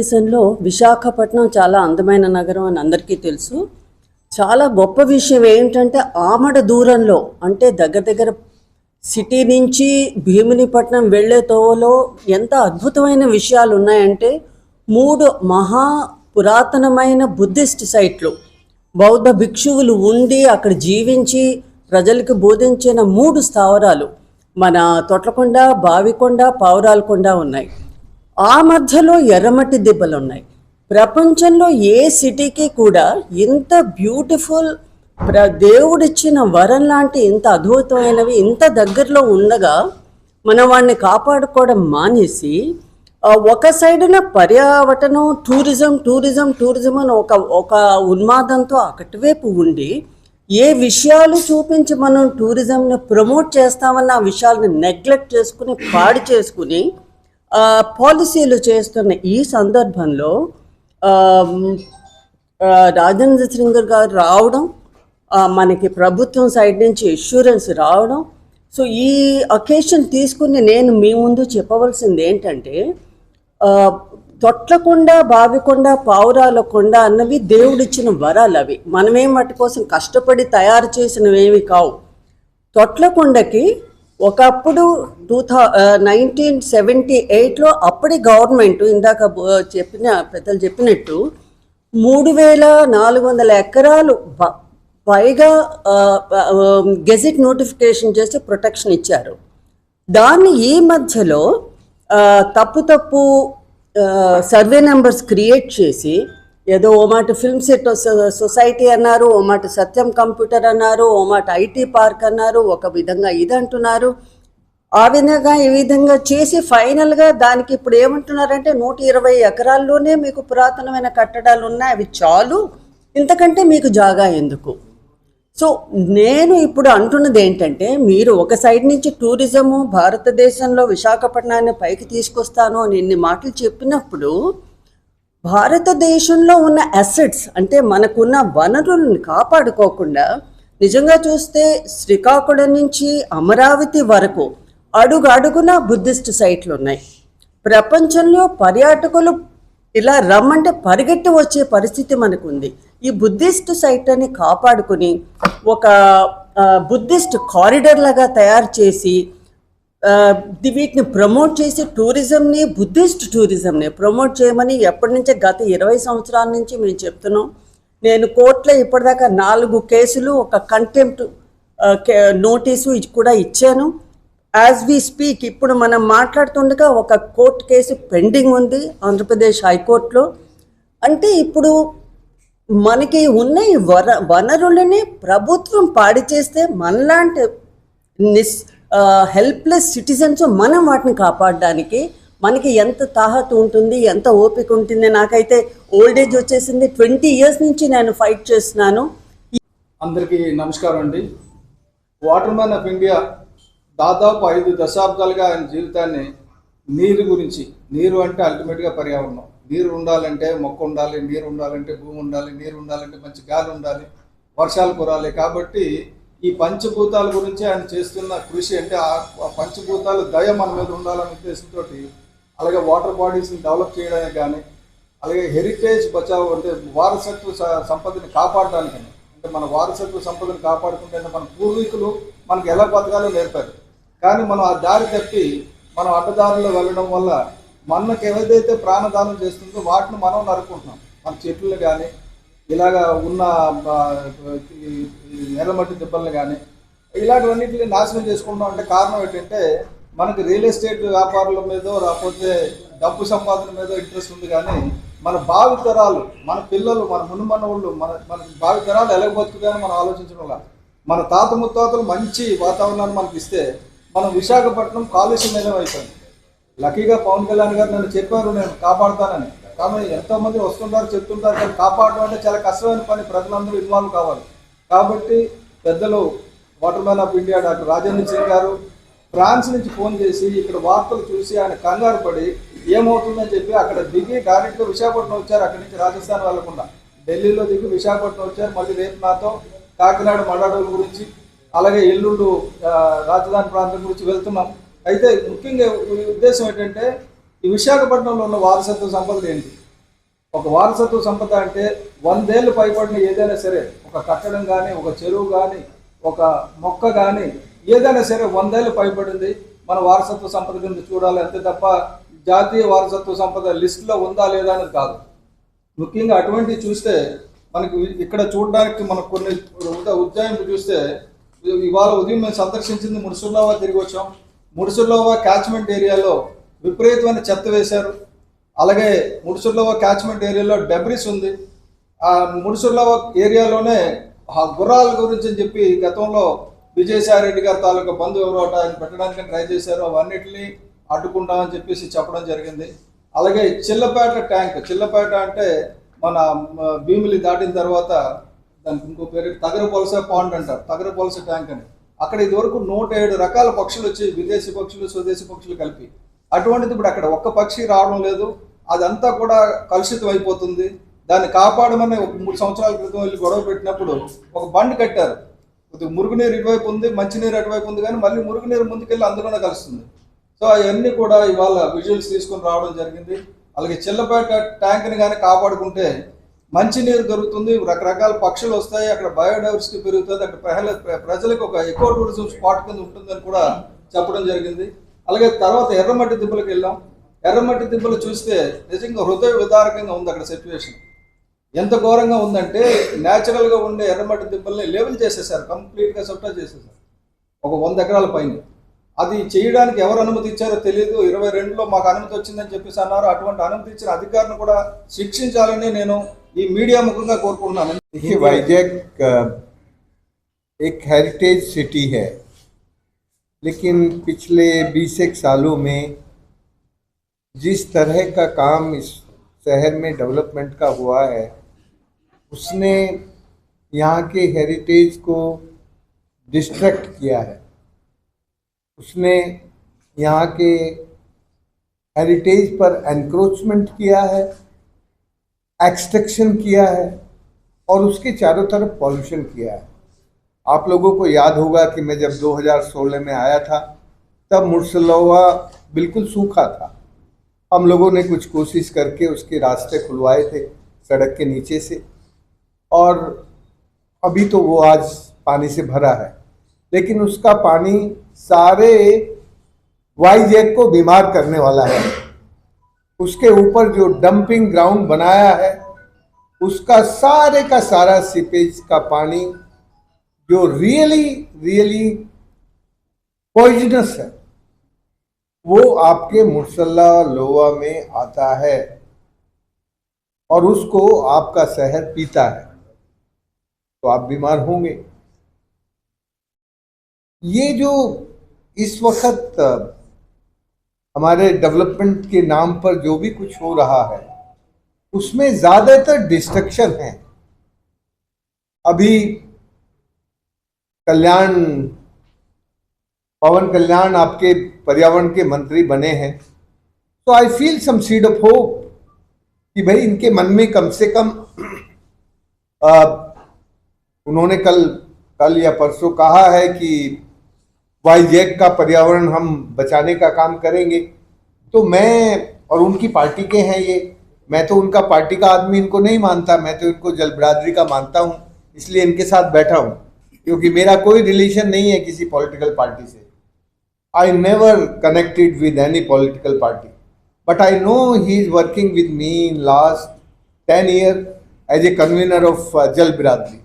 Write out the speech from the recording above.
భారతదేశంలో విశాఖపట్నం చాలా అందమైన నగరం అని అందరికీ తెలుసు. చాలా గొప్ప విషయం ఏంటంటే ఆమడ దూరంలో అంటే దగ్గర దగ్గర సిటీ నుంచి భీమునిపట్నం వెళ్ళే తోవలో ఎంత అద్భుతమైన విషయాలు ఉన్నాయంటే మూడు మహా పురాతనమైన బుద్ధిస్ట్ సైట్లు. బౌద్ధ భిక్షువులు ఉండి అక్కడ జీవించి ప్రజలకు బోధించిన మూడు స్థావరాలు మన తొట్లకొండ బావికొండ పావురాలకొండ ఉన్నాయి. ఆ మధ్యలో ఎర్రమట్టి దిబ్బలు ఉన్నాయి ప్రపంచంలో ఏ సిటీకి కూడా ఇంత బ్యూటిఫుల్ ప్ర దేవుడిచ్చిన వరం లాంటి ఇంత అద్భుతమైనవి ఇంత దగ్గరలో ఉండగా మనం వాడిని కాపాడుకోవడం మానేసి ఒక సైడున పర్యావటనం టూరిజం టూరిజం టూరిజం అని ఒక ఒక ఉన్మాదంతో అటువైపు ఉండి ఏ విషయాలు చూపించి మనం టూరిజంని ప్రమోట్ చేస్తామన్న ఆ విషయాలను నెగ్లెక్ట్ చేసుకుని పాడు చేసుకుని పాలసీలు చేస్తున్న ఈ సందర్భంలో రాజేంద్ర సింగర్ గారు రావడం మనకి ప్రభుత్వం సైడ్ నుంచి ఇన్సూరెన్స్ రావడం. సో ఈ అకేషన్ తీసుకుని నేను మీ ముందు చెప్పవలసింది ఏంటంటే తొట్లకుండా తొట్లకొండ బావికొండ పావురాల కొండ అన్నవి దేవుడిచ్చిన వరాలు అవి. మనమేం వాటి కోసం కష్టపడి తయారు చేసినవేమి కావు. తొట్లకొండకి ఒకప్పుడు టూ థౌ నైన్టీన్ సెవెంటీ ఎయిట్లో అప్పటి గవర్నమెంట్ ఇందాక చెప్పిన పెద్దలు చెప్పినట్టు మూడు వేల నాలుగు వందల ఎకరాలు పైగా గెజిట్ నోటిఫికేషన్ చేసి ప్రొటెక్షన్ ఇచ్చారు. దాన్ని ఈ మధ్యలో తప్పు తప్పు సర్వే నెంబర్స్ క్రియేట్ చేసి ఏదో ఓ మాట ఫిల్మ్ సెట్ సొసైటీ అన్నారు ఓ మాట సత్యం కంప్యూటర్ అన్నారు ఓ మాట ఐటీ పార్క్ అన్నారు ఒక విధంగా ఇది అంటున్నారు. ఆ విధంగా ఈ విధంగా చేసి ఫైనల్గా దానికి ఇప్పుడు ఏమంటున్నారంటే నూట ఇరవై ఎకరాల్లోనే మీకు పురాతనమైన కట్టడాలు ఉన్నాయి అవి చాలు. ఇంతకంటే మీకు జాగా ఎందుకు? సో నేను ఇప్పుడు అంటున్నది ఏంటంటే మీరు ఒక సైడ్ నుంచి టూరిజము భారతదేశంలో విశాఖపట్నాన్ని పైకి తీసుకొస్తాను అని ఇన్ని మాటలు చెప్పినప్పుడు భారతదేశంలో ఉన్న అసెట్స్ అంటే మనకున్న వనరులను కాపాడుకోకుండా నిజంగా చూస్తే శ్రీకాకుళం నుంచి అమరావతి వరకు అడుగు అడుగున బుద్ధిస్ట్ సైట్లు ఉన్నాయి. ప్రపంచంలో పర్యాటకులు ఇలా రమ్మంటే పరిగెట్టి వచ్చే పరిస్థితి మనకుంది. ఈ బుద్ధిస్ట్ సైట్ని కాపాడుకుని ఒక బుద్ధిస్ట్ కారిడర్ లాగా తయారు చేసి వీటిని ప్రమోట్ చేసి టూరిజంని బుద్ధిస్ట్ టూరిజంని ప్రమోట్ చేయమని ఎప్పటి నుంచే గత ఇరవై సంవత్సరాల నుంచి మేము చెప్తున్నాం. నేను కోర్టులో ఇప్పటిదాకా నాలుగు కేసులు ఒక కంటెంప్ట్ నోటీసు కూడా ఇచ్చాను. యాజ్ వి స్పీక్ ఇప్పుడు మనం మాట్లాడుతుండగా ఒక కోర్టు కేసు పెండింగ్ ఉంది ఆంధ్రప్రదేశ్ హైకోర్టులో. అంటే ఇప్పుడు మనకి ఉన్న ఈ వనరులని ప్రభుత్వం పాడి చేస్తే మనలాంటి నిస్ హెల్ప్లెస్ సిటిజన్స్ మనం వాటిని కాపాడడానికి మనకి ఎంత తాహత ఉంటుంది ఎంత ఓపిక ఉంటుంది. నాకైతే ఓల్డ్ ఏజ్ వచ్చేసింది. ట్వంటీ ఇయర్స్ నుంచి నేను ఫైట్ చేస్తున్నాను. అందరికీ నమస్కారం అండి. వాటర్ మ్యాన్ ఆఫ్ ఇండియా దాదాపు ఐదు దశాబ్దాలుగా ఆయన జీవితాన్ని నీరు గురించి నీరు అంటే అల్టిమేట్గా పర్యావరణం. నీరు ఉండాలంటే మొక్క ఉండాలి నీరు ఉండాలంటే భూమి ఉండాలి నీరు ఉండాలంటే మంచి గాలి ఉండాలి వర్షాలు కురాలి. కాబట్టి ఈ పంచభూతాల గురించి ఆయన చేస్తున్న కృషి అంటే ఆ పంచభూతాలు దయ మన మీద ఉండాలనే ఉద్దేశంతో అలాగే వాటర్ బాడీస్ని డెవలప్ చేయడానికి కానీ అలాగే హెరిటేజ్ బచావ్ అంటే వారసత్వ సంపదని కాపాడడానికి అంటే మన వారసత్వ సంపదను కాపాడుకుంటే మన పూర్వీకులు మనకి ఎలా బతకాలో నేర్పారు. కానీ మనం ఆ దారి తప్పి మనం అడ్డదారిలో వెళ్ళడం వల్ల మనకి ఏదైతే ప్రాణదానం చేస్తుందో వాటిని మనం నరుకుంటున్నాం మన చెట్లను కానీ ఇలాగా ఉన్న నేలమట్టి ఈ ఎర్రమట్టి కానీ ఇలాంటివన్నిటిని నాశనం చేసుకుంటాం అంటే కారణం ఏంటంటే మనకి రియల్ ఎస్టేట్ వ్యాపారుల మీద రాకపోతే డబ్బు సంపాదన మీద ఇంట్రెస్ట్ ఉంది కానీ మన భావి తరాలు మన పిల్లలు మన మునుమనవుళ్ళు మన మన భావి తరాలు ఎలా బతుకుతాయని మనం ఆలోచించడం లేదు మన తాత ముత్తాతలు మంచి వాతావరణాన్ని మనకి ఇస్తే మనం విశాఖపట్నం కాలుష్యమయం అయిపోయింది. లక్కీగా పవన్ కళ్యాణ్ గారు నన్ను చెప్పారు నేను కాపాడుతానని. కానీ ఎంతోమంది వస్తుంటారు చెప్తుంటారు కానీ కాపాడడం అంటే చాలా కష్టమైన పని. ప్రజలందరూ ఇన్వాల్వ్ కావాలి. కాబట్టి పెద్దలు water man of India doctor Rajendra Singh గారు ఫ్రాన్స్ నుంచి ఫోన్ చేసి ఇక్కడ వార్తలు చూసి ఆయన కంగారు పడి ఏమవుతుందని చెప్పి అక్కడ దిగి డైరెక్ట్గా విశాఖపట్నం వచ్చారు. అక్కడి నుంచి రాజస్థాన్ వెళ్ళకుండా ఢిల్లీలో దిగి విశాఖపట్నం వచ్చారు. మళ్ళీ రేపు నాతో కాకినాడ మడాడోల గురించి అలాగే ఎల్లుండు రాజధాని ప్రాంతం గురించి వెళ్తున్నాం. అయితే ముఖ్యంగా ఉద్దేశం ఏంటంటే ఈ విశాఖపట్నంలో ఉన్న వారసత్వ సంపదలు ఏంటి? ఒక వారసత్వ సంపద అంటే వందేళ్ళు పైబడిన ఏదైనా సరే ఒక కట్టడం కానీ ఒక చెరువు కానీ ఒక మొక్క కానీ ఏదైనా సరే వందేళ్ళు పైబడింది. మన వారసత్వ సంపద కింద చూడాలి అంతే తప్ప జాతీయ వారసత్వ సంపద లిస్టులో ఉందా లేదా అనేది కాదు. ముఖ్యంగా అటువంటివి చూస్తే మనకి ఇక్కడ చూడడానికి మనకు కొన్ని ఉజ్జాయింపు చూస్తే ఇవాళ ఉదయం మేము సందర్శించింది ముడుసుల్లోవా తిరిగి వచ్చాం. ముడుసుల్లోవా క్యాచ్మెంట్ ఏరియాలో విపరీతమైన చెత్త వేశారు. అలాగే ముడుసుల్లోవా క్యాచ్మెంట్ ఏరియాలో డెబ్రిస్ ఉంది. ఆ ముడుసుల్లోవా ఏరియాలోనే ఆ గుర్రాల గురించి అని చెప్పి గతంలో విజయసాయి రెడ్డి గారి తాలూకా బంధు ఎవరో ఆయన పెట్టడానికి ట్రై చేశారు. అవన్నిటిని అడ్డుకుంటామని చెప్పేసి చెప్పడం జరిగింది. అలాగే చిల్లపేట ట్యాంక్ చిల్లపేట అంటే మన భీమిలి దాటిన తర్వాత దానికి ఇంకో పేరు తగర పొలస పాండ్ అంటారు. తగర పొలస ట్యాంక్ అని. అక్కడ ఇదివరకు నూట ఏడు రకాల పక్షులు వచ్చి విదేశీ పక్షులు స్వదేశీ పక్షులు కలిపి అటువంటిది ఇప్పుడు అక్కడ ఒక్క పక్షి రావడం లేదు. అదంతా కూడా కలుషితం అయిపోతుంది. దాన్ని కాపాడమని ఒక మూడు సంవత్సరాల క్రితం వెళ్ళి గొడవ పెట్టినప్పుడు ఒక బండ్ కట్టారు. కొద్దిగా మురుగునీరు ఇటువైపు ఉంది మంచినీరు అటువైపు ఉంది కానీ మళ్ళీ మురుగునీరు ముందుకెళ్ళి అందులోనే కలుస్తుంది. సో అవన్నీ కూడా ఇవాళ విజువల్స్ తీసుకొని రావడం జరిగింది. అలాగే చిల్లపేట ట్యాంక్ని కానీ కాపాడుకుంటే మంచినీరు దొరుకుతుంది. రకరకాల పక్షులు వస్తాయి. అక్కడ బయోడైవర్సిటీ పెరుగుతుంది. అక్కడ ప్రజలకు ఒక ఎకో టూరిజం స్పాట్ కింద ఉంటుందని కూడా చెప్పడం జరిగింది. అలాగే తర్వాత ఎర్రమట్టి దిబ్బలకు వెళ్ళాం ఎర్రమట్టి దిబ్బలు చూస్తే నిజంగా హృదయ విదారకంగా ఉంది అక్కడ సిచ్యువేషన్ ఎంత ఘోరంగా ఉందంటే న్యాచురల్గా ఉండే ఎర్రమట్టి దిబ్బల్ని లెవెల్ చేసేసారు కంప్లీట్గా సొట్టా చేసేసారు ఒక వంద ఎకరాల పైన అది చేయడానికి ఎవరు అనుమతి ఇచ్చారో తెలియదు ఇరవై రెండులో మాకు అనుమతి వచ్చిందని చెప్పేసి అన్నారు అటువంటి అనుమతి ఇచ్చిన అధికారిని కూడా శిక్షించాలని నేను ఈ మీడియా ముఖంగా కోరుకుంటున్నాను देखिए वाइजैक अ, एक हेरिटेज सिटी है लेकिन पिछले 20 एक सालों में जिस तरह का काम इस शहर में डेवलपमेंट का हुआ है, उसने यहाँ के हेरिटेज को डिस्ट्रैक्ट किया है। उसने यहाँ के हेरिटेज पर एनक्रोचमेंट किया है एक्सट्रैक्शन किया है और उसके चारों तरफ़ पॉल्यूशन किया है। आप लोगों को याद होगा कि मैं जब 2016 में आया था, तब मुर्सलोवा बिल्कुल सूखा था। हम लोगों ने कुछ कोशिश करके उसके रास्ते खुलवाए थे, सड़क के नीचे से। और अभी तो वो आज पानी से भरा है। लेकिन उसका पानी सारे वाई वाईजैक को बीमार करने वाला है। उसके ऊपर जो डंपिंग ग्राउंड बनाया है, उसका सारे का सारा सीपेज का पानी जो रियली रियली पॉइजनस है वो आपके मुसल्ला लोवा में आता है और उसको आपका शहर पीता है। तो आप बीमार होंगे। ये जो इस वक्त हमारे डेवलपमेंट के नाम पर जो भी कुछ हो रहा है, उसमें ज़्यादातर डिस्ट्रक्शन है। अभी कल्याण पवन कल्याण आपके पर्यावरण के मंत्री बने हैं। तो I feel some seed of hope कि भाई इनके मन में कम से कम अ, उन्होंने कल कल या परसों कहा है कि वाईजैक का पर्यावरण हम बचाने का काम करेंगे। तो मैं और उनकी पार्टी के हैं ये मैं तो उनका पार्टी का आदमी इनको नहीं मानता मैं तो इनको जल बिरादरी का मानता हूँ इसलिए इनके साथ बैठा हूँ। क्योंकि मेरा कोई रिलेशन नहीं है किसी पॉलिटिकल पार्टी से। I never connected with any political party but I know he is working with me in last ten year as a convenor of Jal Biradari